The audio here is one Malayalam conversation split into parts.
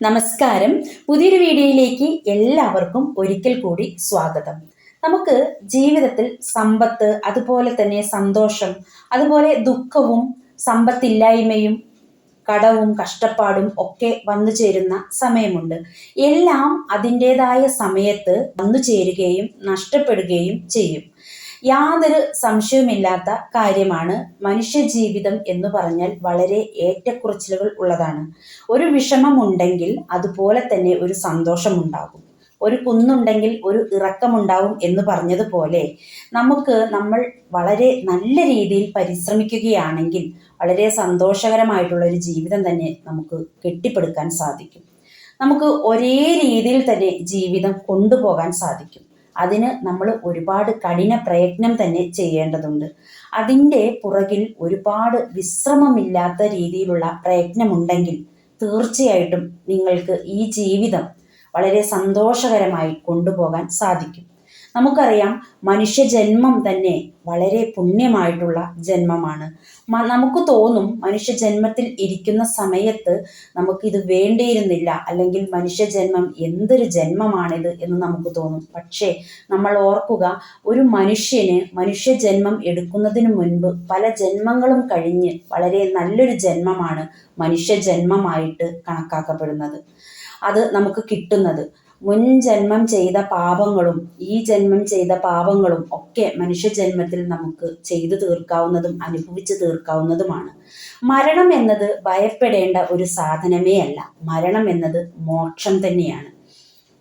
നമസ്കാരം. പുതിയൊരു വീഡിയോയിലേക്ക് എല്ലാവർക്കും ഒരിക്കൽ കൂടി സ്വാഗതം. നമുക്ക് ജീവിതത്തിൽ സമ്പത്ത് അതുപോലെ തന്നെ സന്തോഷം അതുപോലെ ദുഃഖവും സമ്പത്തില്ലായ്മയും കടവും കഷ്ടപ്പാടും ഒക്കെ വന്നു ചേരുന്ന സമയമുണ്ട്. എല്ലാം അതിന്റെതായ സമയത്ത് വന്നു ചേരുകയും നഷ്ടപ്പെടുകയും ചെയ്യും. യാതൊരു സംശയവുമില്ലാത്ത കാര്യമാണ് മനുഷ്യജീവിതം എന്ന് പറഞ്ഞാൽ വളരെ ഏറ്റക്കുറച്ചിലുകൾ ഉള്ളതാണ്. ഒരു വിഷമമുണ്ടെങ്കിൽ അതുപോലെ തന്നെ ഒരു സന്തോഷമുണ്ടാകും. ഒരു കുന്നുണ്ടെങ്കിൽ ഒരു ഇറക്കമുണ്ടാവും എന്ന് പറഞ്ഞതുപോലെ നമുക്ക് നമ്മൾ വളരെ നല്ല രീതിയിൽ പരിശ്രമിക്കുകയാണെങ്കിൽ വളരെ സന്തോഷകരമായിട്ടുള്ള ഒരു ജീവിതം തന്നെ നമുക്ക് കെട്ടിപ്പടുക്കാൻ സാധിക്കും. നമുക്ക് ഒരേ രീതിയിൽ തന്നെ ജീവിതം കൊണ്ടുപോകാൻ സാധിക്കും. അതിന് നമ്മൾ ഒരുപാട് കഠിന പ്രയത്നം തന്നെ ചെയ്യേണ്ടതുണ്ട്. അതിന്റെ പുറകിൽ ഒരുപാട് വിശ്രമമില്ലാത്ത രീതിയിലുള്ള പ്രയത്നമുണ്ടെങ്കിൽ തീർച്ചയായിട്ടും നിങ്ങൾക്ക് ഈ ജീവിതം വളരെ സന്തോഷകരമായി കൊണ്ടുപോകാൻ സാധിക്കും. നമുക്കറിയാം മനുഷ്യ ജന്മം തന്നെ വളരെ പുണ്യമായിട്ടുള്ള ജന്മമാണ്. നമുക്ക് തോന്നും മനുഷ്യ ജന്മത്തിൽ ഇരിക്കുന്ന സമയത്ത് നമുക്കിത് വേണ്ടിയിരുന്നില്ല അല്ലെങ്കിൽ മനുഷ്യ ജന്മം എന്തൊരു ജന്മമാണിത് എന്ന് നമുക്ക് തോന്നും. പക്ഷേ നമ്മൾ ഓർക്കുക ഒരു മനുഷ്യന് മനുഷ്യ ജന്മം എടുക്കുന്നതിന് മുൻപ് പല ജന്മങ്ങളും കഴിഞ്ഞ് വളരെ നല്ലൊരു ജന്മമാണ് മനുഷ്യ ജന്മമായിട്ട് കണക്കാക്കപ്പെടുന്നത്. അത് നമുക്ക് കിട്ടുന്നത്. മുൻ ജന്മം ചെയ്ത പാപങ്ങളും ഈ ജന്മം ചെയ്ത പാപങ്ങളും ഒക്കെ മനുഷ്യജന്മത്തിൽ നമുക്ക് ചെയ്തു തീർക്കാവുന്നതും അനുഭവിച്ചു തീർക്കാവുന്നതുമാണ്. മരണം എന്നത് ഭയപ്പെടേണ്ട ഒരു സാധനമേ അല്ല. മരണം എന്നത് മോക്ഷം തന്നെയാണ്.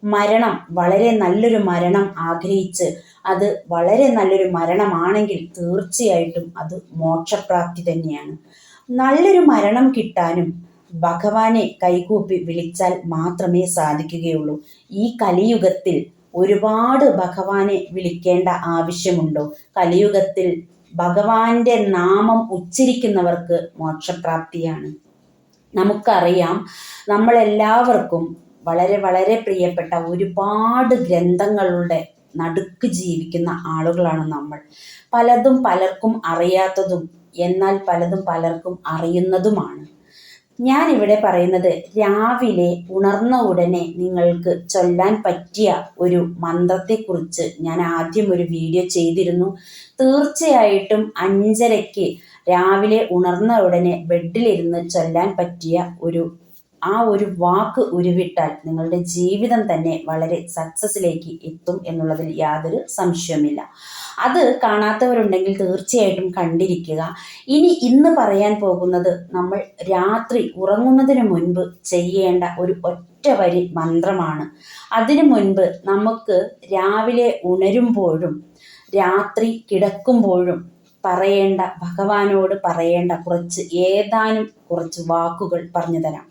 മരണം വളരെ നല്ലൊരു മരണം ആഗ്രഹിച്ച് അത് വളരെ നല്ലൊരു മരണമാണെങ്കിൽ തീർച്ചയായിട്ടും അത് മോക്ഷപ്രാപ്തി തന്നെയാണ്. നല്ലൊരു മരണം കിട്ടാനും ഭഗവാനെ കൈകൂപ്പി വിളിച്ചാൽ മാത്രമേ സാധിക്കുകയുള്ളൂ. ഈ കലിയുഗത്തിൽ ഒരുപാട് ഭഗവാനെ വിളിക്കേണ്ട ആവശ്യമുണ്ടോ? കലിയുഗത്തിൽ ഭഗവാന്റെ നാമം ഉച്ചരിക്കുന്നവർക്ക് മോക്ഷപ്രാപ്തിയാണ്. നമുക്കറിയാം നമ്മളെല്ലാവർക്കും വളരെ വളരെ പ്രിയപ്പെട്ട ഒരുപാട് ഗ്രന്ഥങ്ങളുടെ നടുക്ക് ജീവിക്കുന്ന ആളുകളാണ് നമ്മൾ. പലതും പലർക്കും അറിയാത്തതും എന്നാൽ പലതും പലർക്കും അറിയുന്നതുമാണ്. ഞാൻ ഇവിടെ പറയുന്നത് രാവിലെ ഉണർന്ന ഉടനെ നിങ്ങൾക്ക് ചൊല്ലാൻ പറ്റിയ ഒരു മന്ത്രത്തെക്കുറിച്ച് ഞാൻ ആദ്യം ഒരു വീഡിയോ ചെയ്തിരുന്നു. തീർച്ചയായിട്ടും അഞ്ചരയ്ക്ക് രാവിലെ ഉണർന്ന ഉടനെ ബെഡിലിരുന്ന് ചൊല്ലാൻ പറ്റിയ ഒരു ആ ഒരു വാക്ക് ഉരുവിട്ടാൽ നിങ്ങളുടെ ജീവിതം തന്നെ വളരെ സക്സസ്സിലേക്ക് എത്തും എന്നുള്ളതിൽ യാതൊരു സംശയവുമില്ല. അത് കാണാത്തവരുണ്ടെങ്കിൽ തീർച്ചയായിട്ടും കണ്ടിരിക്കുക. ഇനി ഇന്ന് പറയാൻ പോകുന്നത് നമ്മൾ രാത്രി ഉറങ്ങുന്നതിന് മുൻപ് ചെയ്യേണ്ട ഒരു ഒറ്റ വരി മന്ത്രമാണ്. അതിനു മുൻപ് നമുക്ക് രാവിലെ ഉണരുമ്പോഴും രാത്രി കിടക്കുമ്പോഴും പറയേണ്ട ഭഗവാനോട് പറയേണ്ട കുറച്ച് ഏതാനും കുറച്ച് വാക്കുകൾ പറഞ്ഞു തരാം.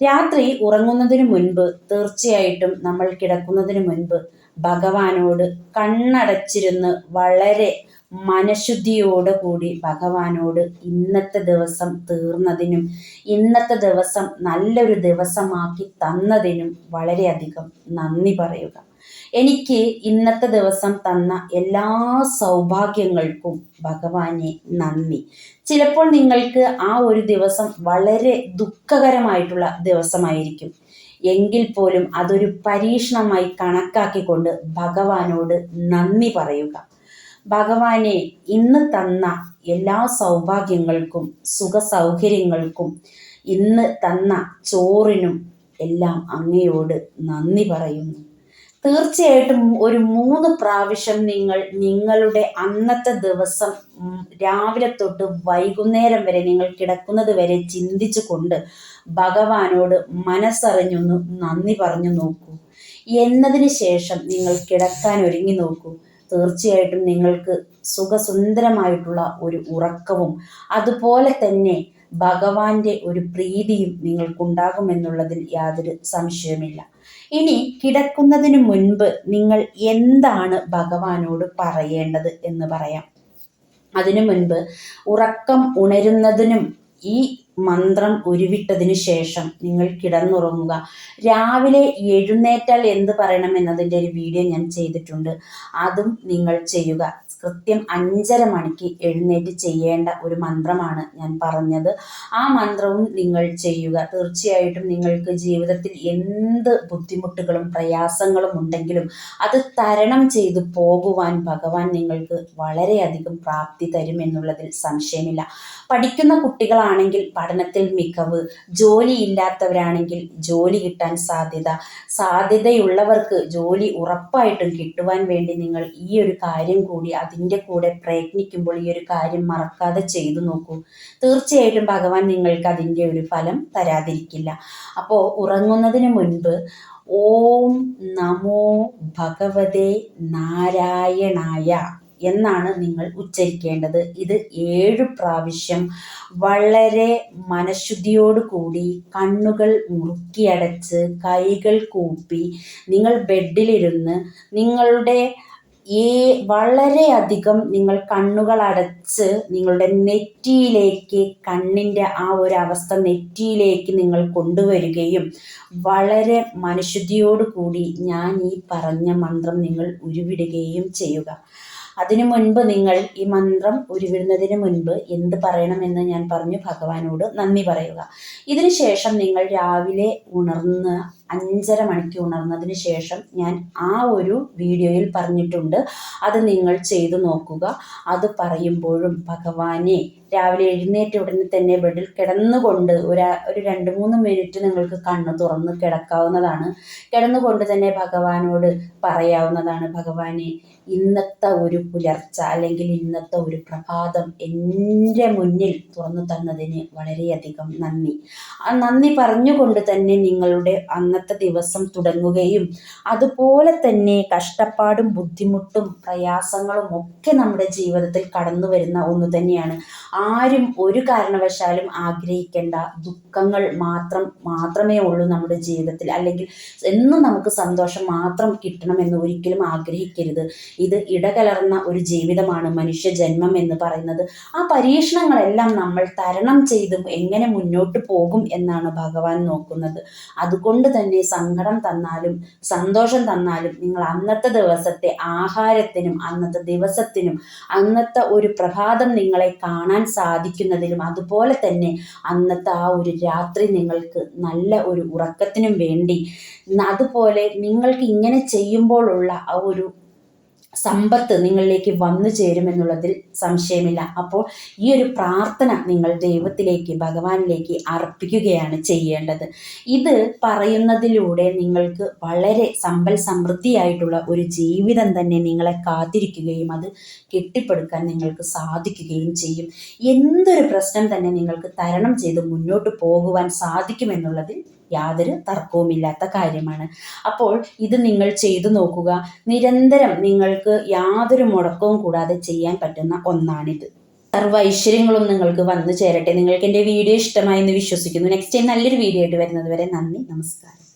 രാത്രി ഉറങ്ങുന്നതിന് മുൻപ് തീർച്ചയായിട്ടും നമ്മൾ കിടക്കുന്നതിന് മുൻപ് ഭഗവാനോട് കണ്ണടച്ചിരുന്ന് വളരെ മനഃശുദ്ധിയോട് കൂടി ഭഗവാനോട് ഇന്നത്തെ ദിവസം തീർന്നതിനും ഇന്നത്തെ ദിവസം നല്ലൊരു ദിവസമാക്കി തന്നതിനും വളരെയധികം നന്ദി പറയുക. എനിക്ക് ഇന്നത്തെ ദിവസം തന്ന എല്ലാ സൗഭാഗ്യങ്ങൾക്കും ഭഗവാനെ നന്ദി. ചിലപ്പോൾ നിങ്ങൾക്ക് ആ ഒരു ദിവസം വളരെ ദുഃഖകരമായിട്ടുള്ള ദിവസമായിരിക്കും. എങ്കിൽ പോലും അതൊരു പരീക്ഷണമായി കണക്കാക്കിക്കൊണ്ട് ഭഗവാനോട് നന്ദി പറയുക. ഭഗവാനെ ഇന്ന് തന്ന എല്ലാ സൗഭാഗ്യങ്ങൾക്കും സുഖ സൗകര്യങ്ങൾക്കും ഇന്ന് തന്ന ചോറിനും എല്ലാം അങ്ങയോട് നന്ദി പറയുന്നു. തീർച്ചയായിട്ടും ഒരു മൂന്ന് പ്രാവശ്യം നിങ്ങൾ നിങ്ങളുടെ അന്നത്തെ ദിവസം രാവിലെ തൊട്ട് വൈകുന്നേരം വരെ നിങ്ങൾ കിടക്കുന്നത് വരെ ചിന്തിച്ചു കൊണ്ട് ഭഗവാനോട് മനസ്സറിഞ്ഞൊന്ന് നന്ദി പറഞ്ഞു നോക്കൂ. എന്നതിന് ശേഷം നിങ്ങൾ കിടക്കാൻ ഒരുങ്ങി നോക്കൂ. തീർച്ചയായിട്ടും നിങ്ങൾക്ക് സുഖസുന്ദരമായിട്ടുള്ള ഒരു ഉറക്കവും അതുപോലെ തന്നെ ഭഗവാന്റെ ഒരു പ്രീതിയും നിങ്ങൾക്കുണ്ടാകുമെന്നുള്ളതിൽ യാതൊരു സംശയവുമില്ല. ഇനി കിടക്കുന്നതിന് മുൻപ് നിങ്ങൾ എന്താണ് ഭഗവാനോട് പറയേണ്ടത് എന്ന് പറയാം. അതിനു മുൻപ് ഉറക്കം ഉണരുന്നതിനും ഈ മന്ത്രം ഉരുവിട്ടതിനു ശേഷം നിങ്ങൾ കിടന്നുറങ്ങുക. രാവിലെ എഴുന്നേറ്റാൽ എന്ത് പറയണം എന്നതിന്റെ ഒരു വീഡിയോ ഞാൻ ചെയ്തിട്ടുണ്ട്. അതും നിങ്ങൾ ചെയ്യുക. കൃത്യം അഞ്ചര മണിക്ക് എഴുന്നേറ്റ് ചെയ്യേണ്ട ഒരു മന്ത്രമാണ് ഞാൻ പറഞ്ഞത്. ആ മന്ത്രവും നിങ്ങൾ ചെയ്യുക. തീർച്ചയായിട്ടും നിങ്ങൾക്ക് ജീവിതത്തിൽ എന്ത് ബുദ്ധിമുട്ടുകളും പ്രയാസങ്ങളും ഉണ്ടെങ്കിലും അത് തരണം ചെയ്തു പോകുവാൻ ഭഗവാൻ നിങ്ങൾക്ക് വളരെയധികം പ്രാപ്തി തരും എന്നുള്ളതിൽ സംശയമില്ല. പഠിക്കുന്ന കുട്ടികളാണെങ്കിൽ പഠനത്തിൽ മികവ് ജോലി ഇല്ലാത്തവരാണെങ്കിൽ ജോലി കിട്ടാൻ സാധ്യത സാധ്യതയുള്ളവർക്ക് ജോലി ഉറപ്പായിട്ടും കിട്ടുവാൻ വേണ്ടി നിങ്ങൾ ഈ ഒരു കാര്യം കൂടി അതിന്റെ കൂടെ പ്രയത്നിക്കുമ്പോൾ ഈ ഒരു കാര്യം മറക്കാതെ ചെയ്തു നോക്കൂ. തീർച്ചയായിട്ടും ഭഗവാൻ നിങ്ങൾക്ക് അതിന്റെ ഒരു ഫലം തരാതിരിക്കില്ല. അപ്പോൾ ഉറങ്ങുന്നതിന് മുൻപ് ഓം നമോ ഭഗവതേ നാരായണായ എന്നാണ് നിങ്ങൾ ഉച്ചരിക്കേണ്ടത്. ഇത് ഏഴു പ്രാവശ്യം വളരെ മനഃശുദ്ധിയോടു കൂടി കണ്ണുകൾ മുറുക്കിയടച്ച് കൈകൾ കൂപ്പി നിങ്ങൾ ബെഡിലിരുന്ന് നിങ്ങളുടെ ഈ വളരെയധികം നിങ്ങൾ കണ്ണുകൾ അടച്ച് നിങ്ങളുടെ നെറ്റിയിലേക്ക് കണ്ണിന്റെ ആ ഒരു അവസ്ഥ നെറ്റിയിലേക്ക് നിങ്ങൾ കൊണ്ടുവരികയും വളരെ കൂടി ഞാൻ ഈ പറഞ്ഞ മന്ത്രം നിങ്ങൾ ഉരുവിടുകയും ചെയ്യുക. അതിനു മുൻപ് നിങ്ങൾ ഈ മന്ത്രം ഉരുവിടുന്നതിന് മുൻപ് എന്ത് പറയണമെന്ന് ഞാൻ പറഞ്ഞു. ഭഗവാനോട് നന്ദി പറയുക. ഇതിനുശേഷം നിങ്ങൾ രാവിലെ ഉണർന്ന് അഞ്ചര മണിക്ക് ഉണർന്നതിന് ശേഷം ഞാൻ ആ ഒരു വീഡിയോയിൽ പറഞ്ഞിട്ടുണ്ട്. അത് നിങ്ങൾ ചെയ്തു നോക്കുക. അത് പറയുമ്പോഴും ഭഗവാനെ രാവിലെ എഴുന്നേറ്റ് ഉടനെ തന്നെ ബെഡിൽ കിടന്നുകൊണ്ട് ഒരു ഒരു രണ്ട് മൂന്ന് മിനിറ്റ് നിങ്ങൾക്ക് കണ്ണ് തുറന്ന് കിടക്കാവുന്നതാണ്. കിടന്നുകൊണ്ട് തന്നെ ഭഗവാനോട് പറയാവുന്നതാണ് ഭഗവാനെ ഇന്നത്തെ ഒരു പുലർച്ച അല്ലെങ്കിൽ ഇന്നത്തെ ഒരു പ്രഭാതം എന്റെ മുന്നിൽ തുറന്നു തന്നതിന് വളരെയധികം നന്ദി. ആ നന്ദി പറഞ്ഞുകൊണ്ട് തന്നെ നിങ്ങളുടെ അന്നത്തെ ദിവസം തുടങ്ങുകയും അതുപോലെ തന്നെ കഷ്ടപ്പാടും ബുദ്ധിമുട്ടും പ്രയാസങ്ങളും ഒക്കെ നമ്മുടെ ജീവിതത്തിൽ കടന്നു വരുന്ന ഒന്ന് തന്നെയാണ്. ആരും ഒരു കാരണവശാലും ആഗ്രഹിക്കേണ്ട ദുഃഖങ്ങൾ മാത്രം മാത്രമേ ഉള്ളൂ നമ്മുടെ ജീവിതത്തിൽ. അല്ലെങ്കിൽ എന്നും നമുക്ക് സന്തോഷം മാത്രം കിട്ടണം എന്ന് ഒരിക്കലും ആഗ്രഹിക്കരുത്. ഇത് ഇടകലർന്ന ഒരു ജീവിതമാണ് മനുഷ്യ ജന്മം എന്ന് പറയുന്നത്. ആ പരീക്ഷണങ്ങളെല്ലാം നമ്മൾ തരണം ചെയ്തും എങ്ങനെ മുന്നോട്ട് പോകും എന്നാണ് ഭഗവാൻ നോക്കുന്നത്. അതുകൊണ്ട് തന്നെ സങ്കടം തന്നാലും സന്തോഷം തന്നാലും നിങ്ങൾ അന്നത്തെ ദിവസത്തെ ആഹാരത്തിനും അന്നത്തെ ദിവസത്തിനും അന്നത്തെ ഒരു പ്രഭാതം നിങ്ങളെ കാണാൻ സാധിക്കുന്നതിലും അതുപോലെ തന്നെ അന്നത്തെ ആ ഒരു രാത്രി നിങ്ങൾക്ക് നല്ല ഒരു ഉറക്കത്തിനും വേണ്ടി. അതുപോലെ നിങ്ങൾക്ക് ഇങ്ങനെ ചെയ്യുമ്പോഴുള്ള ആ ഒരു സമ്പത്ത് നിങ്ങളിലേക്ക് വന്നു ചേരുമെന്നുള്ളതിൽ സംശയമില്ല. അപ്പോൾ ഈ ഒരു പ്രാർത്ഥന നിങ്ങൾ ദൈവത്തിലേക്ക് ഭഗവാനിലേക്ക് അർപ്പിക്കുകയാണ് ചെയ്യേണ്ടത്. ഇത് പറയുന്നതിലൂടെ നിങ്ങൾക്ക് വളരെ സമ്പൽ സമൃദ്ധിയായിട്ടുള്ള ഒരു ജീവിതം തന്നെ നിങ്ങളെ കാത്തിരിക്കുകയും അത് കെട്ടിപ്പടുക്കാൻ നിങ്ങൾക്ക് സാധിക്കുകയും ചെയ്യും. എന്തൊരു പ്രശ്നം തന്നെ നിങ്ങൾക്ക് തരണം ചെയ്ത് മുന്നോട്ട് പോകുവാൻ സാധിക്കുമെന്നുള്ളതിൽ യാതൊരു തർക്കവുമില്ലാത്ത കാര്യമാണ്. അപ്പോൾ ഇത് നിങ്ങൾ ചെയ്തു നോക്കുക. നിരന്തരം നിങ്ങൾക്ക് യാതൊരു മുടക്കവും കൂടാതെ ചെയ്യാൻ പറ്റുന്ന ഒന്നാണിത്. സർവ ഐശ്വര്യങ്ങളും നിങ്ങൾക്ക് വന്നു ചേരട്ടെ. നിങ്ങൾക്ക് എന്റെ വീഡിയോ ഇഷ്ടമായി എന്ന് വിശ്വസിക്കുന്നു. നെക്സ്റ്റ് ടൈം നല്ലൊരു വീഡിയോ ആയിട്ട് വരുന്നത് വരെ നന്ദി നമസ്കാരം.